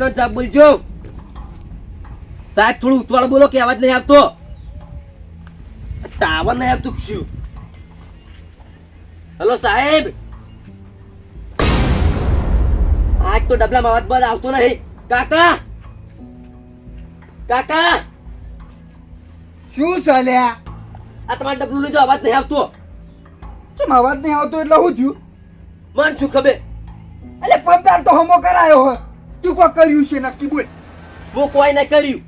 સાહેબ પ્રશ્ન જવાબ બોલજો સાહેબ થોડું ઉતવાળ બોલો કે અવાજ નહીં આવતો. ટાવર નહીં આવતું શું? હલો સાહેબ. આજ તો ડબલામાં અવાજ બાદ આવતો નહીં. કાકા! કાકા! શું ચાલ્યા? આ તમારે ડબલું લીધો અવાજ નહીં આવતો. ચમ અવાજ નહીં આવતો એટલે હું થયું? મન શું ખબર? એટલે પંદર તો હમો કરાયો હોય. તું કોઈ કર્યું છે નક્કી બોલ હું કોઈ નહીં કર્યું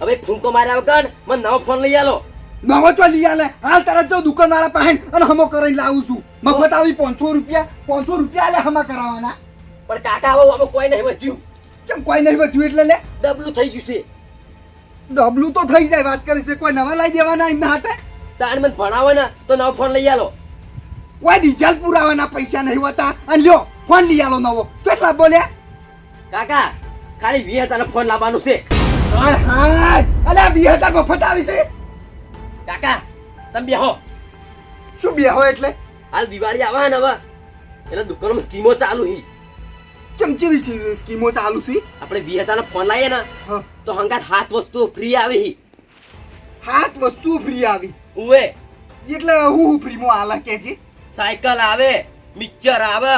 હવે ફૂંકો માર્યા વગર મને નવો ફોન લઈ આલો નવો ચો લઈ આલે હાલ તરત જો દુકાનવાળા પાસે અને હમો કરીને લાવું છું મફત આવી પાંચસો રૂપિયા પાંચસો રૂપિયા આલે હમા કરાવવાના પણ કાકા આવો હવે કોઈ નહીં વધ્યું કેમ કોઈ નહીં વધ્યું એટલે લે ડબલું થઈ ગયું છે ડબલું તો થઈ જાય વાત કરીશ કોઈ નવા લઈ દેવાના એમના હાથે તાણ મને ભણાવવાના ને તો નવો ફોન લઈ આલો કોઈ ડીઝલ પુરાવાના પૈસા નહીં હોતા. અને લ્યો ફોન લઈ આલો નવો. કેટલા બોલ્યા? કાકા ખાલી વીસ હજાર ફોન લાવવાનું છે. અલે વીસ હજાર મફત આવી છે. કાકા તમે બેહો. શું બે હોય એટલે? હાલ દિવાળી આવે ને હવે. એટલે દુકાનમાં સ્કીમો ચાલુ હી. ચમચી સ્કીમો ચાલુ છે? આપણે વીસ હજાર ફોન લાવીએ ને. તો હંગાત હાથ વસ્તુ ફ્રી આવી હી. હાથ વસ્તુ ફ્રી આવી. ઉવે. એટલે હું હું ફ્રીમાં આલા કે છે સાયકલ આવે મિક્સર આવે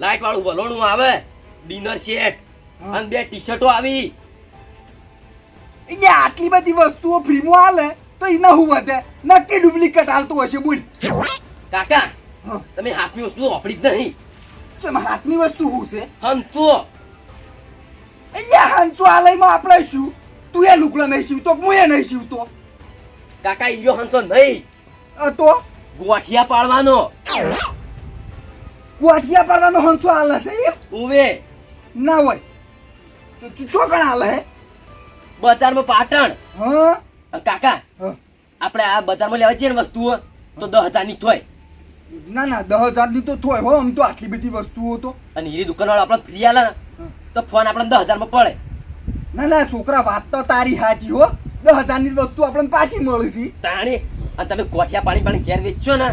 લાઈટ વાળું વલોણું આવે ડિનર સેટ. અને બે ટી શર્ટો આવી. અહીંયા આટલી બધી વસ્તુઓ ફ્રીમાં હાલે તો એના હું વધે? નક્કી ડુપ્લિકેટ હાલતું હશે બોલ. કાકા તમે હાથની વસ્તુ વાપરી જ નહીં. ચમ હાથની વસ્તુ શું છે? હંસો અહીંયા હંચો આલયમાં આપણે શું? તું એ લુકડો નહીં સીવતો હું એ નહીં સીવતો. કાકા ઈયો હંસો નહીં. તો? ગોઠિયા પાડવાનો. ગુવાઠિયા પાડવાનો હંસો હાલ છે એમ? ઉવે. ના હોય. તો તું ચોકણ આલે હે? બજારમાં પાટણ. હા? અને કાકા. આપણે આ બજારમાં લેવા છે ને વસ્તુઓ તો દસ હજારની થોય ના ના દસ હજારની તો થોય હો આમ તો આટલી બધી વસ્તુઓ તો. અને હીરી દુકાન વાળો આપણે ફ્રી આલે તો ફોન આપણે દસ હજારમાં પડે. ના ના છોકરા વાત તો તારી હાચી હો. દસ હજારની વસ્તુ આપણને પાછી મળી છે. તાણી અને તમે કોઠિયા પાણી પાણી ઘેર વેચશો ને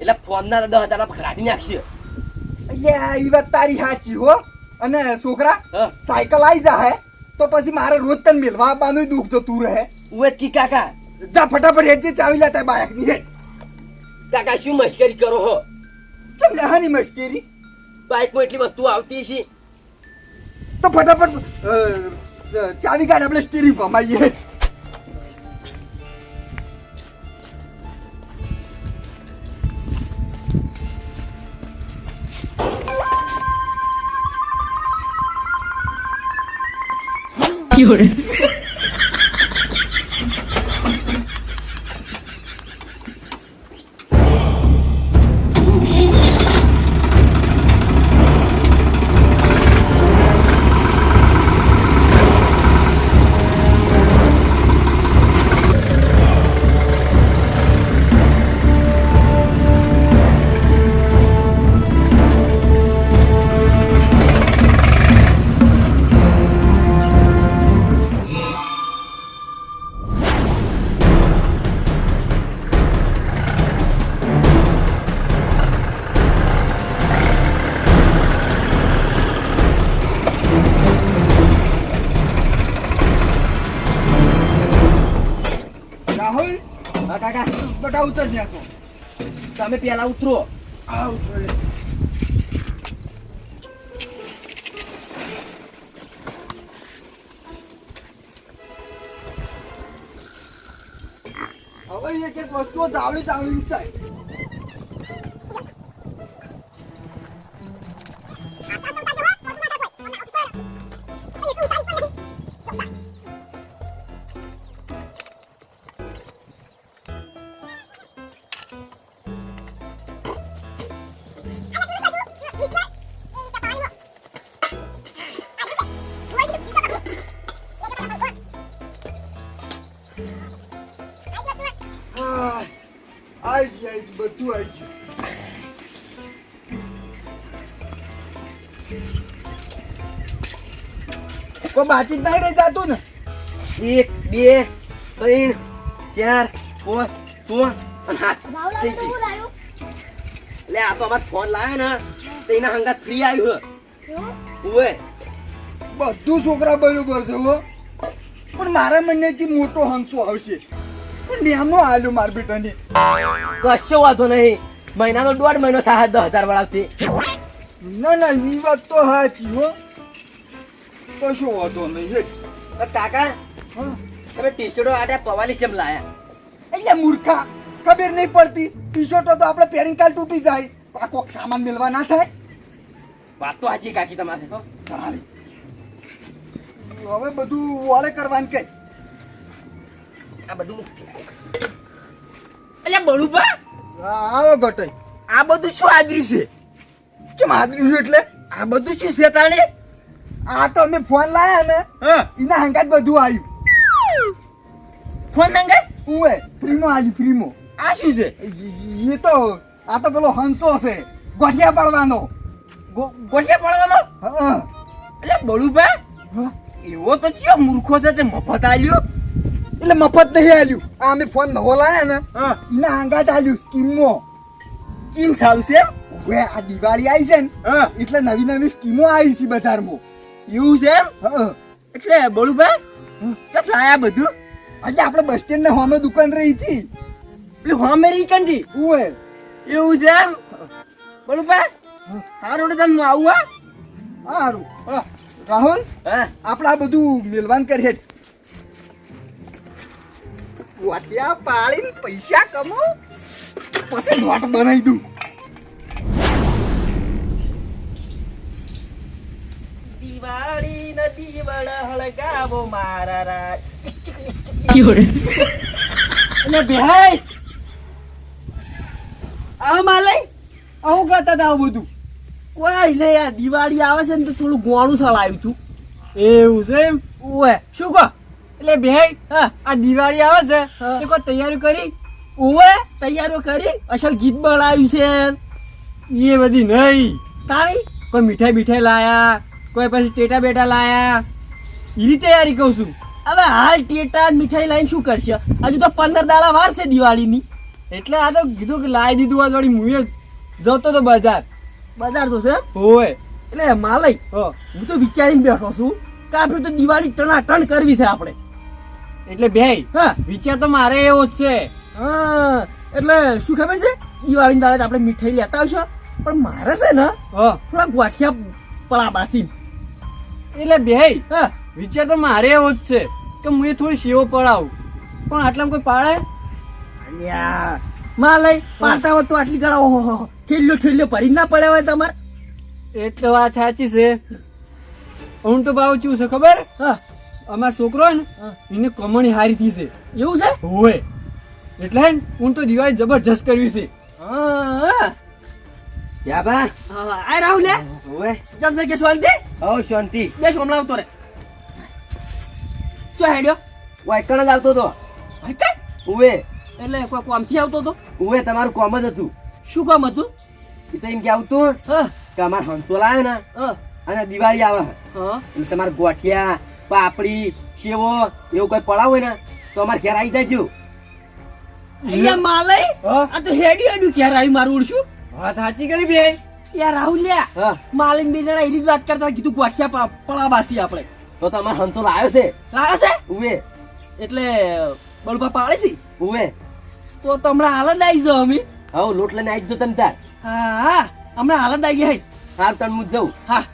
એટલે ફોન ના દસ હજાર કાઢી નાખશે. અલ્યા એ વાત તારી સાચી હો. અને છોકરા સાયકલ આવી જાય તો પછી મારે રોજ તને મેળવા આપવાનું દુઃખ જતું રહે. ઉવે જ કી કાકા. જા ફટાફટ હેડ જે ચાવી લેતા બાયકની હેડ. કાકા શું મશ્કરી કરો હો? ચમ લેહાની મશ્કેરી? બાઇકમાં એટલી વસ્તુ આવતી છે તો ફટાફટ ચાવી કાઢ આપણે સ્ટીરિંગ ભમાઈએ રાહુલ પેલા ઉતરો આ ઉતરો લે. હવે એક એક વસ્તુઓ ચાવડી ચાવડી થાય કોઈ બાચી જ નહીં રહી જાતું ને? એક બે ત્રણ ચાર પાંચ છ અને થઈ ગઈ એટલે આ તો અમાર ફોન લાવ્યો ને તો એના હંગાત ફ્રી આવ્યું હોય બધું છોકરા બરોબર છે હો. પણ મારા મનેથી મોટો હંસો આવશે. પણ નેનો આલ્યો માર બેટાને. કશો વાંધો નહીં. મહિનાનો દોઢ મહિનો થાય દસ હજાર વાળાથી. ના ના એ વાત તો સાચી હો. કશો વાંધો નહીં હે કાકા. તમે ટી શર્ટો આટે પવાલી ચેમ લાયા? એટલે મૂર્ખા ખબર નહીં પડતી. ટી શર્ટો તો આપણે પહેરીને કાલ તૂટી જાય. આ કોક સામાન મેળવા ના થાય? વાત તો સાચી કાકી તમારે સારી. હવે બધું વાળે કરવાનું કે. આ બધું એટલે બળુભા આવો ઘટાઈ આ બધું શું આદર્યું છે? કેમ આદર્યું એટલે? આ બધું શું છે તાણે આ તો અમે ફોન લાયા ને હા. એના હંગાત બધું આવ્યું. ફોન મંગાય ઉવે પ્રીમો આવ્યું ફ્રીમાં. આ શું છે? એ- તો આ તો પેલો હંસો છે ગોઠિયા પાડવાનો. ગોઠિયા પડવાનો? હા. અલ્યા બળુબા એવો તો ચિયો મૂર્ખો છે તે મફત આલ્યો? એટલે મફત નહીં આવ્યું આ અમે ફોન નવો લાયા ને હા. એના હંગાત આવ્યું સ્કીમમાં કેમ ચાલશે? હવે આ દિવાળી આવી છે ને એટલે નવી નવી સ્કીમો આવી છે બજારમાં. એવું છે એટલે બળુબા ચપ લાયા બધું? આજે આપણે બસ સ્ટેન્ડ ને હોમે દુકાન રહી હતી. પેલું અમેરિકનથી ઉએ એવું છે એમ? બળુબા સારું તમે આવું હા? સારું. રાહુલ હા. આપણે આ બધું મેલવાન કરીએ વાટિયા પાડીને પૈસા કમો પછી નોટ બનાવી દઉં. દિવાળી હળગાવો મારા રાજ. અને આવું કરતા હતા આવું બધું. કોઈ નહીં આ દિવાળી આવે છે ને તો થોડું ગોણું સળાવ્યું તું. એવું છે એમ? ઓએ શું કહો? એટલે બેહાય હા. આ દિવાળી આવે છે. તે કોઈ તૈયારી કરી? ઓએ તૈયારો કરી અસલ ગીત બનાવ્યું છે. એ બધી નહીં. તાણી? કોઈ મીઠાઈ બીઠાઈ લાયા કોઈ પછી ટેટા બેટા લાયા. એની તૈયારી કહું છું. હવે હાલ ટેટા મીઠાઈ લાઈને શું કરશે? હજુ તો પંદર દાડા વાર છે દિવાળીની. એટલે આ તો કીધું કે લાવી દીધું આ વળી મુએ જતો તો બજાર. બજાર તો છે? હોય એટલે માલય હો. તો વિચારીને બેઠો છું કે આપણે તો દિવાળી ટણાટણ કરવી છે આપણે. એટલે ભાઈ હા. વિચાર તો મારે એવો જ છે. હા એટલે શું ખબર છે? દિવાળી દાડે આપણે મીઠાઈ લેતા આવશો પણ મારે છે ને હા. થોડા ગોઠિયા પડા બાસી. એટલે બે હા. વિચાર તો મારે એવો જ છે કે હું થોડી સેવો પડાવું. પણ આટલામાં કોઈ પાડે? અલ્યા માં લઈ પાડતા હોય તો આટલી ગળા ઓહો ઠેલ્યો ઠેલ્યો ભરી ના પડ્યા હોય તમારે. એટલે વાત સાચી છે. હું તો ભાવ ચું છે ખબર? અમારો અમાર છોકરો ને એને કમણી હારી થી છે. એવું છે? હોય. એટલે હું તો દિવાળી જબરજસ્ત કરવી છે. હા. બા. આ રાહુલ લે. ઓવે જમ કે શાંતિ. હવ શાંતિ. બે હમણાં આવતો રે. ચો હેડ્યો. વાયકણ જ આવતો તો. ભાઈ કઈ એટલે કોઈ કોમથી આવતો તો? ઉવે તમારું કોમ જ હતું. શું કામ હતું? એ તો એમ કે આવતું હા. કે અમાર હંસો આવે ને. અને દિવાળી આવે. હા. એટલે તમારે ગોઠિયા પાપડી સેવો એવું કોઈ પડાવ હોય ને તો અમારે ઘેર આવી જાયજો અહીંયા માલય આ તો હેડી હેડી ક્યાં આવી મારું ઉડશું? વાત સાચી કરી બે. યાર રાહુલ લ્યા હા. માલિન બે જણા એની જ વાત કરતા કીધું ગોઠિયા પળા બાસી આપણે. તો તમાર હંસો લાવ્યો છે. લાગે છે? ઉવે. એટલે બળબા પાડે છે? ઉવે. તો તમને આલંદ આવી જાઓ અમે. હવ લોટ લઈને આવી જ તમે તાર. હા હા. હમણાં હાલ જ આવી જાય. હાર તણ હું જઉં. હા.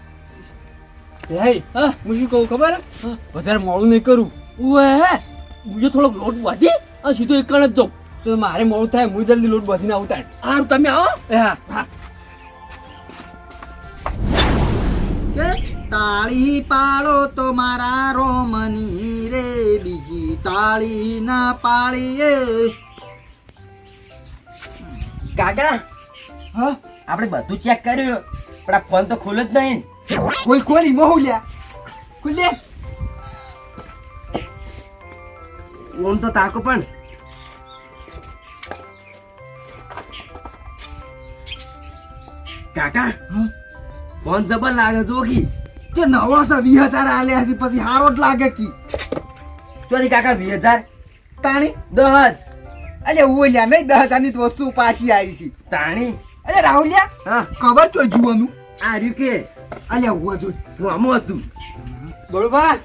હે હા. હું શું કહું ખબર? હા. વધારે મોડું નહીં કરું. ઉએ હું. થોડોક લોટ વાધી સીધો એક જ જાઉં. તો મારે મોડું થાય હું જલ્દી લોટ બધીને આવતા હારું તમે આવો. હા. તાળી પાડો તો મારા રોમની રે બીજી તાળી ના પાળીએ કાકા હા? આપણે બધું ચેક કર્યું પણ આ ફોન તો ખુલ્લો જ નહીં. કોઈ કોઈ મોહ લ્યા. ખુલ દે. ઓમ તો તાકો પણ. કાકા ફોન જબર લાગે જો કી. નવો છે વીસ હજાર આલ્યા છે પછી હારો જ લાગે કી. ચોરી કાકા વીસ હજાર? તાણી? દસ અરે ઓલ્યા લ્યા નહીં દસ હજારની વસ્તુ પાછી આવી છે. તાણી? અરે રાહુલિયા હા. ખબર છો જુવાનું આ રહ્યું કે? અલે હું જો. હું આમો હતું. બળવા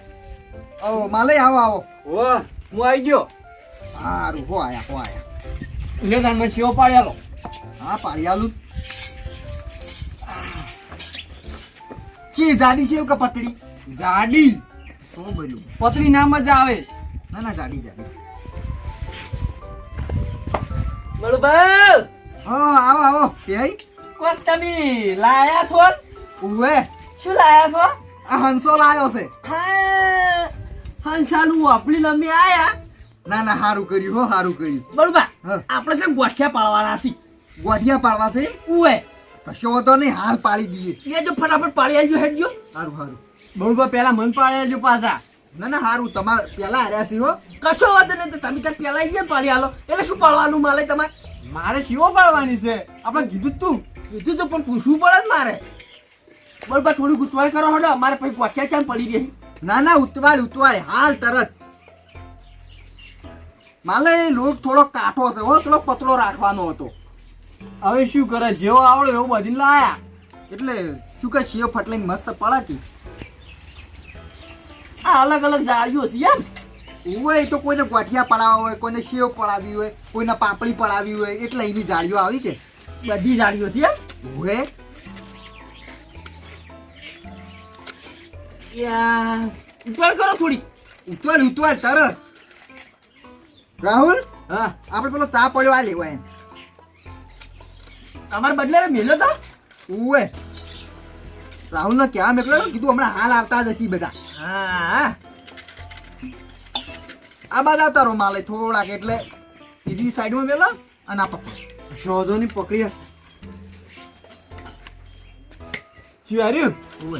આવો માલે આવો આવો. ઓ હું આવી ગયો. સારું હો આયા હો આયા. લે તાર મને સેવો પાડ્યાલો હા પાડી ચી જાડી છે કે પતળી જાડી. તો બર્યું પતરી ના મજા આવે. ના ના જાડી જાડી. બળુબા હા આવો આવો. કેય કોણ તમે? લાયા છો? ઉવે. શું લાયા છો? આ હંસો લાયો છે. હા. હંસાનું વાપરી લંબી આયા. ના ના હારું કર્યું હો હારું કર્યું. બળુબા હા. આપણે છે ગોઠિયા પાડવાના છે ગોઠિયા પાડવા છે? ઉવે. કશો વાંધો નહીં હાલ પાડી દઈએ. એ જો ફટાફટ પાડી આવજો હેડજો સારું સારું બળવા પેલા મન પાડ્યા પાછા. ના ના હારું તમારે પેલા હાર્યા હો. કશો વાંધો નહીં તો તમે ત્યાં આઈ ગયા પાડી એટલે શું પાડવાનું માલે તમારે? મારે સેવો પાડવાની છે. આપણે કીધું તું. કીધું તો પણ પૂછવું પડે ને મારે. બળબા થોડી ગુતવાળ કરો હડો. મારે પછી ગોઠિયા ચામ પડી રહી. ના ના ઉતવાળ ઉતવાળ. હાલ તરત. માલે લોટ થોડો કાઠો છે હો. થોડો પતળો રાખવાનો હતો. હવે શું કરે? જેવો આવડે એવો બધી લાયા. એટલે શું કે શિયો ફટલાઈને મસ્ત પડાતી આ અલગ અલગ જાળીઓ છે એમ. હોય તો કોઈને ગોઠિયા પડાવવા હોય કોઈને સેવ પડાવી હોય કોઈને પાપડી પડાવી હોય એટલે એની જાળીઓ આવી કે. બધી જાળીઓ છે એમ? હોય ઉતવાળ કરો થોડી. ઉતવાળ ઉતવાળ તરત. રાહુલ હા. આપણે પેલો ચા પડ્યો આ લેવાય તમારે બદલે મેલો તો. ઉવે. રાહુલ ને ક્યાં મેકલો કીધું હમણાં હાલ આવતા જ હશે બધા. હા. આ બાદ આવતા રહો માલે થોડાક એટલે બીજી સાઈડમાં મેલો અને આ પકડો. શોધો ની પકડી. શું હાર્યું ઉવે.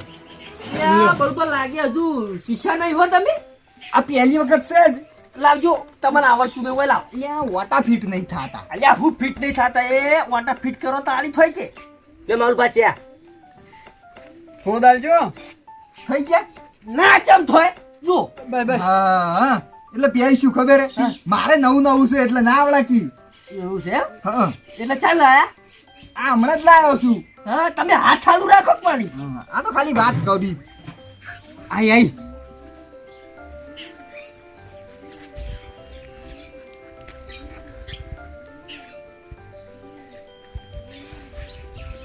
બરોબર લાગે હજુ શીશા નહીં હો તમે? આ પહેલી વખત છે જ. લાવજો. તમને આવડતું નહીં હોય લાવ અહીંયા વાટા ફિટ નહીં થતા. અલ્યા હું ફિટ નહીં થતા એ. વાટા ફિટ કરો તો આડી થઈ કે. બે મારું પાછ્યા થોડો દાલજો. થઈ ગયા? ના ચમ થોય. જો. બસ બસ હા. હા. એટલે પ્યાઈ શું ખબર? મારે નવું નવું છે એટલે ના આવડા કી એવું છે? હા. એટલે ચાલ આયા. આ હમણાં જ લાવ્યો છું. હા તમે હાથ ચાલુ રાખો પાણી? આ તો ખાલી વાત કરી. આઈ આઈ.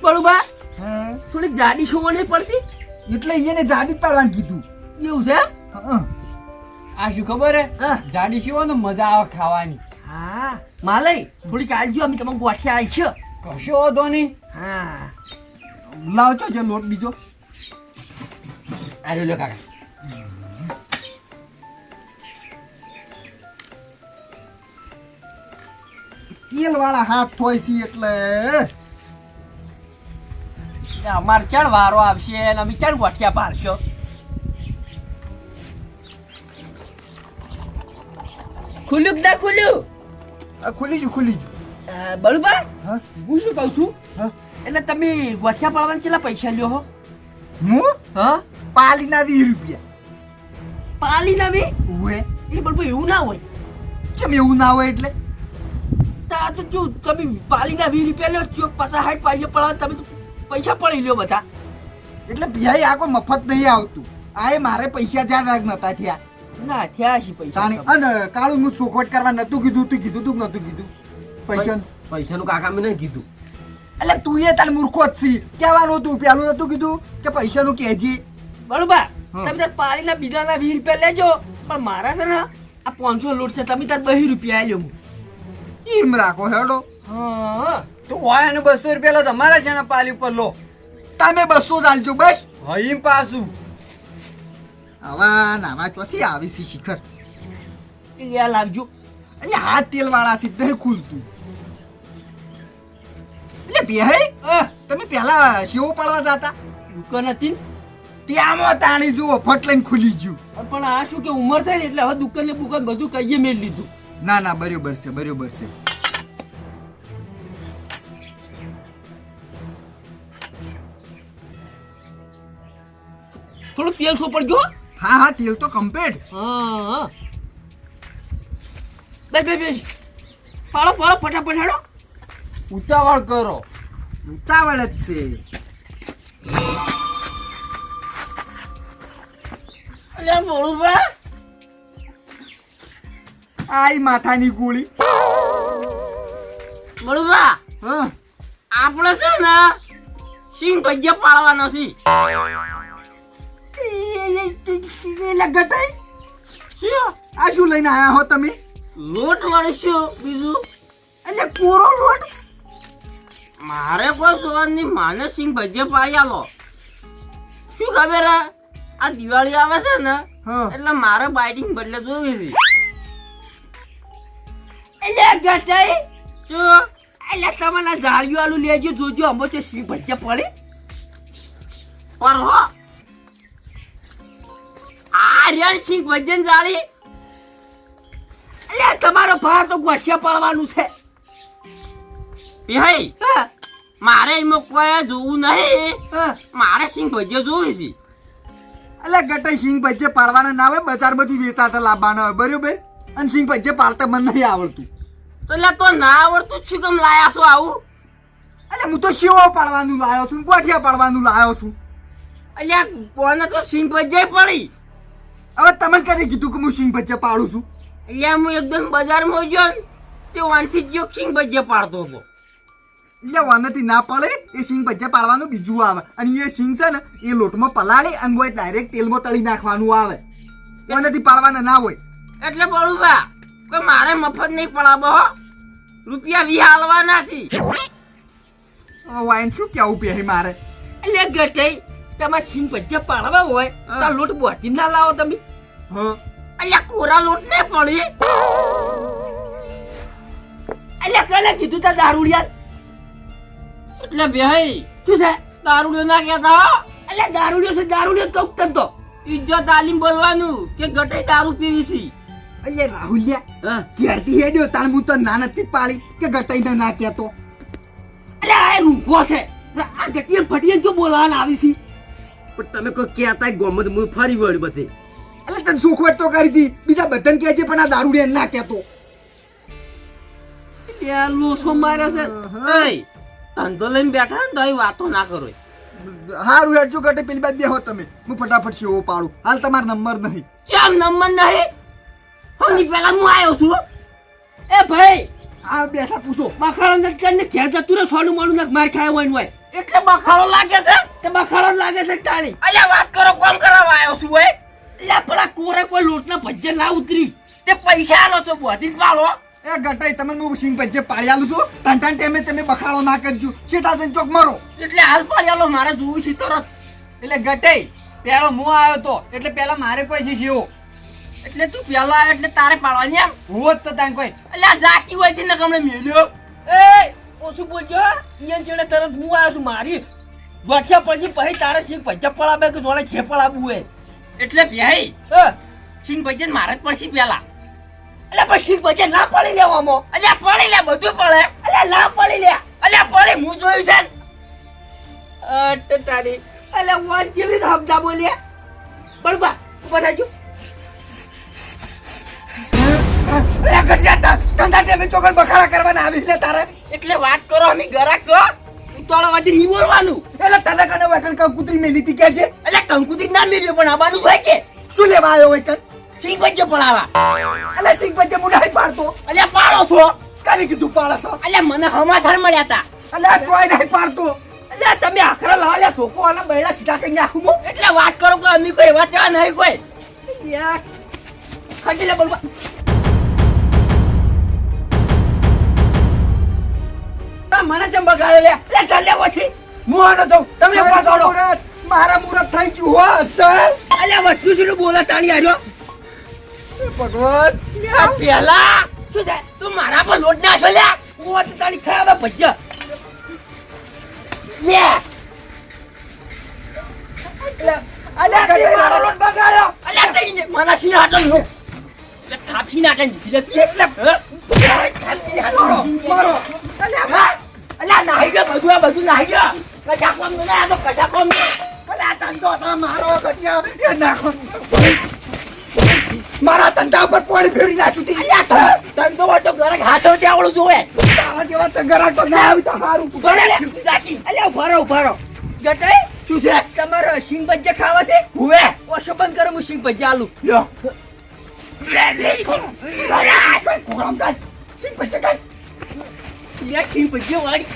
બળુબા બા? થોડીક જાડી શોવા નહીં પડતી? એટલે એને જાડી પાડવાનું કીધું. એવું છે? આ શું ખબર હે? હા. જાડી સીવો ને મજા આવે ખાવાની. હા. માલય થોડીક આલજો અમે તમને ગોઠિયા આલ છે કશો વાંધો નહીં. હા. લાવજો જે લોટ બીજો. આ લો કાકા. તેલ વાળા હાથ હોય છે એટલે. અમાર ચાલ વારો આવશે અને અમે ચાલ ગોઠિયા પાડશો. ખુલ્લું ના ખુલ્લું? ખુલી જુ ખુલી જુ. બળુબા હું? શું કહું છું? એટલે તમે ગોઠિયા પાડવાના કેટલા પૈસા લ્યો હો? હું? હા? પાલીના વીસ રૂપિયા. પાલી વી? હોય એ બળુબા એવું ના હોય. ચમ એવું ના હોય એટલે? તા તો જો તમે પાલીના વીસ રૂપિયા લ્યો પાછા હાઈટ પાડી પડવા તમે તો પૈસા પડી લ્યો બધા. એટલે ભાઈ આ કોઈ મફત નહીં આવતું. આ એ મારે પૈસા ત્યાં રાખ નતા થયા. ના થયા છે પૈસા અને કાળું હું સોખવટ કરવા નતું કીધું તું કીધું તું કે નતું કીધું? પૈસા પૈસાનું કાકા મેં નહીં કીધું. એટલે તું એ તારે મૂર્ખો જ છી. કહેવાનું હતું પેલું નતું કીધું કે પૈસાનું કહેજે. બરોબર? તમે તાર પાલીના બીજાના વીસ રૂપિયા લેજો. પણ મારા છે ને આ પાંચસો લોટ છે તમે તાર બહી રૂપિયા લેવું હું એમ રાખો હેડો. તો હોય અને બસો રૂપિયા લો તમારા છે પાલી ઉપર લો. તમે બસો જ આલજો બસ. હઈમ પાછું. આવા નાના ચોથી આવી છે શિખર. એ લાવજો એટલે હાથ તેલ વાળા છે નહીં ખુલતું એટલે બેહાઈ તમે પેલા શેવો પાડવા જતા? દુકાન હતી. ત્યાંમાં તાણી જુઓ ફટ લઈને ખુલી ગયું. પણ આ શું કે ઉંમર થાય ને એટલે હવે દુકાન ને બુકાન બધું કહીએ મેળ લીધું. ના ના બરોબર છે બરોબર છે. થોડું તેલ સોપડજો હો. હા હા તેલ તો કમ્પ્લીટ હા હા. બે બે બે. પાડો પાડો ફટાફટ હાડો ઉતાવળ કરો. ઉતાવળ જ છે. અલ્યા મોળુભા આઈ માથાની ગોળી. મોળુભા હા. આપણે છે ને સિંગ ભજીયા પાડવાના છે એટલે ગટાઈ શું? આ શું લઈને આયા હો તમે? લોટ વાળું શું બીજું? એટલે કોરો લોટ? મારે કોઈ જોવાની માને સિંગ ભજીયા પાડી આલો. શું ખબર આ? દિવાળી આવે છે ને એટલે મારે બાઇટિંગ બદલે જોવી છે. એટલે ગટાઈ શું? એટલે તમારા ઝાડિયું આલુ લેજો જોજો અમો છે સિંહ ભજ્યા પડે. પર હો આ સિંહ ભજીયા જાળી? એટલે તમારો ભાર તો ગોઠિયા પાડવાનું છે. ભાઈ મારે એમાં કોઈ જોવું નહીં. મારે સિંહ ભજ્ય જોવી છે. એટલે ગટાઈ સિંગ ભજ્ય પાડવાના ના હોય બધું વેચાતા લાવવાના હોય બરોબર? અને સિંગ ભજ્ય પાડતા મને નહીં આવડતું. તો એટલે તો ના આવડતું શું કેમ લાયા છો આવું? એટલે હું તો શિવો પાડવાનું લાયો છું ગોઠિયા પાડવાનું લાયો છું. એટલે કોને તો સિંગ ભજ્ય પડી? હવે તમને કદી કીધું કે હું સિંગ ભજ્જા પાડું છું? એટલે હું એકદમ બજારમાં ગયો ને તે વાનથી જ સિંગ ભજીયા પાડતો હતો. એટલે વાનથી ના પડે એ સિંગ ભજ્જા પાડવાનું બીજું આવે. અને એ સિંગ છે ને એ લોટમાં પલાળી અને હોય ડાયરેક્ટ તેલમાં તળી નાખવાનું આવે. વાનથી પાડવાના ના હોય. એટલે બોલું બા કોઈ મારે મફત નહીં પડાવો હો. રૂપિયા વી હાલવાના છે. વાઈન શું કેવું પે મારે? એટલે ગટાઈ તમારે સિંગ ભજીયા પાડવા હોય તો લોટ બોટી ના લાવો તમે. અલ્યા કોરા લોટ ને પડી. અલ્યા કને કીધું તા દારૂડિયા એટલે ભાઈ શું છે? દારૂડિયો ના કહેતા અલ્યા દારૂડિયો છે દારૂડિયો તો તમ તો. ઇજ્જત આલીમ બોલવાનું કે ગટે દારૂ પીવી છે? અહીંયા રાહુલિયા હા. ક્યારથી હેડ્યો તાણ હું તો ના નથી પાળી કે ગટાઈ ના કહેતો. અલ્યા આ રૂખો છે. આ ગટીયન ફટીયન જો બોલવાના આવી છે. પણ તમે કોઈ કહેતા ગોમત હું ફરી વળ બધે. એટલે તને સુખવટ તો કરી હતી બીજા બધાને કહે છે પણ આ દારૂડિયા ના કહેતો. ત્યાં લોસો માર્યો છે? એય, ધંધો લઈને બેઠા ને તો વાતો ના કરો હારું હેડજો ગટે પેલી બાદ બેહો તમે. હું ફટાફટ શેવો પાડું. હાલ તમારો નંબર નહીં. કેમ નંબર નહીં? હની પેલા હું આવ્યો છું એ ભાઈ આ બેઠા પૂછો. બખાડો નથી કરીને ઘેર જતું રે સોનું મોનું નાખ માર ખાય હોય હોય. એટલે બખાડો લાગે છે? તે બખાડો લાગે છે તાળી અલ્યા વાત કરો કોમ કરાવવા આવ્યો છું હોય એટલે પેલા કોરે કોઈ લોટના ભજ્જે ના ઉતરી. તે પૈસા આલો છો બોધી જ એ ગટાઈ તમે હું સિંગ પજ્જે પાડી આલું છું. તન તન ટેમે તમે બખાડો ના કરજો. શેઠા જઈને ચોક મારો. એટલે હાલ પાડી આલો મારે જોવું છે તરત. એટલે ગટાઈ પેલો હું આવ્યો તો. એટલે પેલા મારે કોઈ છે શેવો. એટલે તું પેલા આવ્યો એટલે તારે પાડવાની એમ. હોત તો તાન કોઈ. એટલે જાકી હોય છે ને કમણે મેલ્યો. એ ઓછું બોલજો ઈયન છેડે તરત હું આવ્યો છું મારી. વાઠ્યા પછી પછી તારે સિંહ ભજ્જા પડાવે કે જોડે છે પડાવવું હોય. એટલે ભાઈ સિંહ ભજન મારે જ પડશે પેલા. એટલે પછી સિંહ ભજન ના પડી લેવામાં એટલે પડી લે બધું પડે. એટલે ના પડી લે. એટલે પડી હું જોયું છે અટ તારી. એટલે વાન જેવી રીતે હમદા બોલ્યા બરોબર બતાજો એ ગટિયા તન તન ટેમે ચોકન બખાડા કરવાના આવી છે તારે. એટલે વાત કરો અમે ગરાક છો. ઉતાળા વાજે નહીં બોલવાનું. એટલે તને કને વકન કા કૂતરી મેલી તી કે છે? એટલે કંકુતરી ના મેલ્યો પણ આબાનું હોય કે? શું લેવા આવ્યો હોય કન સિંહ ભજ્જે પડાવા. એટલે સિંહ પજ્જે મુડાઈ પાડતો. એટલે પાડો છો. કાલે કીધું પાડસ એટલે મને હમાસાર મળ્યા હતા એટલે ચોય નહીં પાડતો. એટલે તમે આખરા લાવ્યા છોકો અને બૈડા સીધા કરી નાખું એટલે વાત કરો કે અમે કોઈ એવા તેવા નહીં કોઈ. ખંડી લે બોલવા. મને ચમ બગાડે લે. હું આનો તો તમે તારું મારા મુરત થઈ ગયું હો અસલ. અલ્યા વસ્તુ શું બોલા? તાળી આર્યો ભગવાન. આ પેલા શું છે? તું મારા પર લોટ ના છો લે ઓ તો તાળી ખાવા ભજ્જ. લે. અલ્યા મારો લોટ બગાડ્યો. અલ્યા તઈ મને સિંહ હાટો નો થાપી નાટે નીકળી એટલે હ? મારો મારો. હા? અલ્યા નાહી ગયો બધું આ બધું નાહી ગયો. કશા કોમનું આ તો કશા કોમનું. ધંધો છે મારો ઘટિયા એ નાખો મારા ધંધા ઉપર પોણી ફેરી નાખ્યું તી. ધંધો હોય તો ઘરે હાથો ચાવડું જોવે તારા જેવા તો તો ના આવી તો સારું ઊભા રહે અલ્યા ઊભા રહો, ગટાઈ શું છે? તમારે સિંગ ખાવા છે? હુવે ઓછો બંધ કરો હું સિંગ ભજીયા આલું. લ્યો. સિંગ ભજીયા વાળી.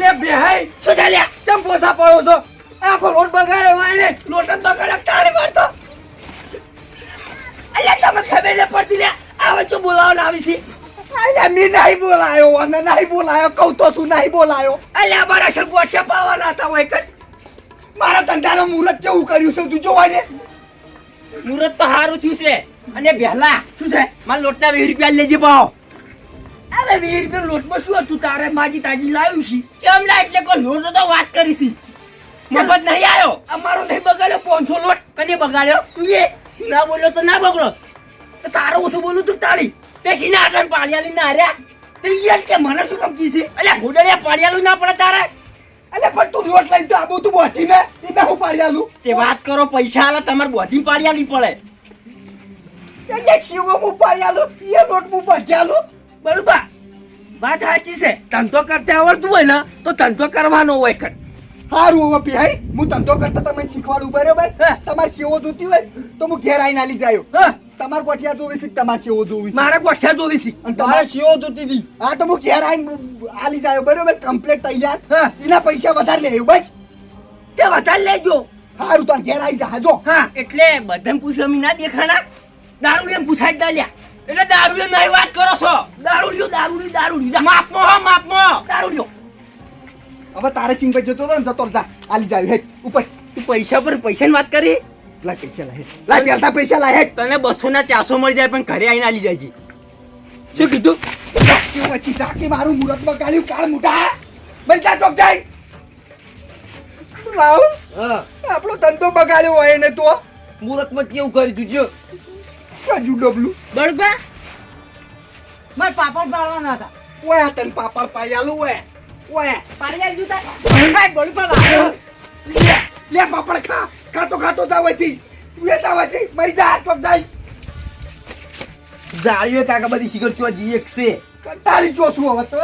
લે બેહાઈ, શું લે? ચમ પોસા પડો છો? આખો રોડ બગાડ્યો હોય ને, લોટ જ બગાડ્યો તારે મારતો અલ્યા તમે ખબર લે પડતી લે આવે તો બોલાવો ને આવી છે. અલ્યા મી નહીં બોલાયો, અને નહીં બોલાયો, કહું તો છું, નહીં બોલાયો. અલ્યા મારા શર ગોઠે પાવાના હતા હોય કઈ મારા ધંધાનો મુહૂર્ત કેવું કર્યું છે તું જોવા ને મુહૂર્ત તો સારું થયું છે. અને પહેલા શું છે? મારા લોટના વીસ રૂપિયા લેજે પાવ. અરે વીસ રૂપિયા લોટમાં શું હતું? તારે માજી તાજી લાવ્યું છે. કેમ લા એટલે કોઈ લોટ તો વાત કરી છે. મફત નહીં આવ્યો અમારો નહીં બગાડ્યો પાંચસો લોટ કદી બગાડ્યો? તું એ ના બોલ્યો તો ના બગડો. તારો ઓછું બોલું તું તાળી. તે સીના આટલા પાડિયાલી ના હાર્યા તે યાર કે મને શું કમ કીધી અલ્યા ઘોડડિયા પાડિયાલું ના પડે તારે. અલ્યા પણ તું લોટ લઈને તો આબુ તું બોધી ને. એ મેં હું પાડિયાલું તે વાત કરો પૈસા આલે તમારે બોધી પાડિયાલી પડે. એ શિવ હું પાડિયાલું એ લોટ હું બાંધી બરોબર. વાત સાચી છે. ધંધો કરતા આવડતું હોય ને તો ધંધો કરવાનો હોય કર સારું હવે પીહાઈ હું ધંધો કરતા તમને શીખવાડું બરાબર? તમારે સેવો જોતી હોય તો હું ઘેર આવીને આલી જાયો. તમારે ગોઠિયા જોવી છે તમારે સેવો જોવી છે? મારા ગોઠિયા જોવી છે. અને તમારે સેવો જોતી હતી. હા તો હું ઘેર આવીને આલી જાયો બરાબર? કમ્પ્લેટ તૈયાર. એના પૈસા વધારે લે બસ. તે વધારે લેજો. સારું તો ઘેર આવી જા જો હા એટલે બધા અમે ના દેખાણા. દારૂડિયા પૂછાય જ દાલ્યા એટલે દારૂડિયો નહીં વાત કરો છો? દારૂડિયો દારૂડી દારૂડી માપમો હો માપમો દારૂડિયો. હવે તારે સિંહ ભાઈ જોતો હતો ને જતો જા. આલી જાયો હેઠ ઉપર. તું પૈસા પર પૈસાની વાત કરી? લાય પૈસા લાય. લાય પહેલતા પૈસા લાય. તને બસો ના ચારસો મળી જાય પણ ઘરે આવીને આલી જાય શું કીધું? કે વચ્ચે જાકે મારું મુહૂર્તમાં કાઢ્યું કાળ મોટા બન જા ચોક જાય. રાહુલ હા. આપણો ધંધો બગાડ્યો હોય ને તો. મુહૂર્તમાં કેવું કરી દીધું? કજુ ડબલું બળગા? માર પાપડ પાડવાના હતા. ઓય તન પાપડ પાઈ આલું ઓય. ઓય. પાડી આવી જતા બળી પણ લે લે પાપડ ખા. ખાતો ખાતો જાવ છે તું એ જાવ છે મરી જા તો જાય જાળીઓ કાકા બધી શિખર ચો જી એક છે. કંટાળી જો છું હવે તો.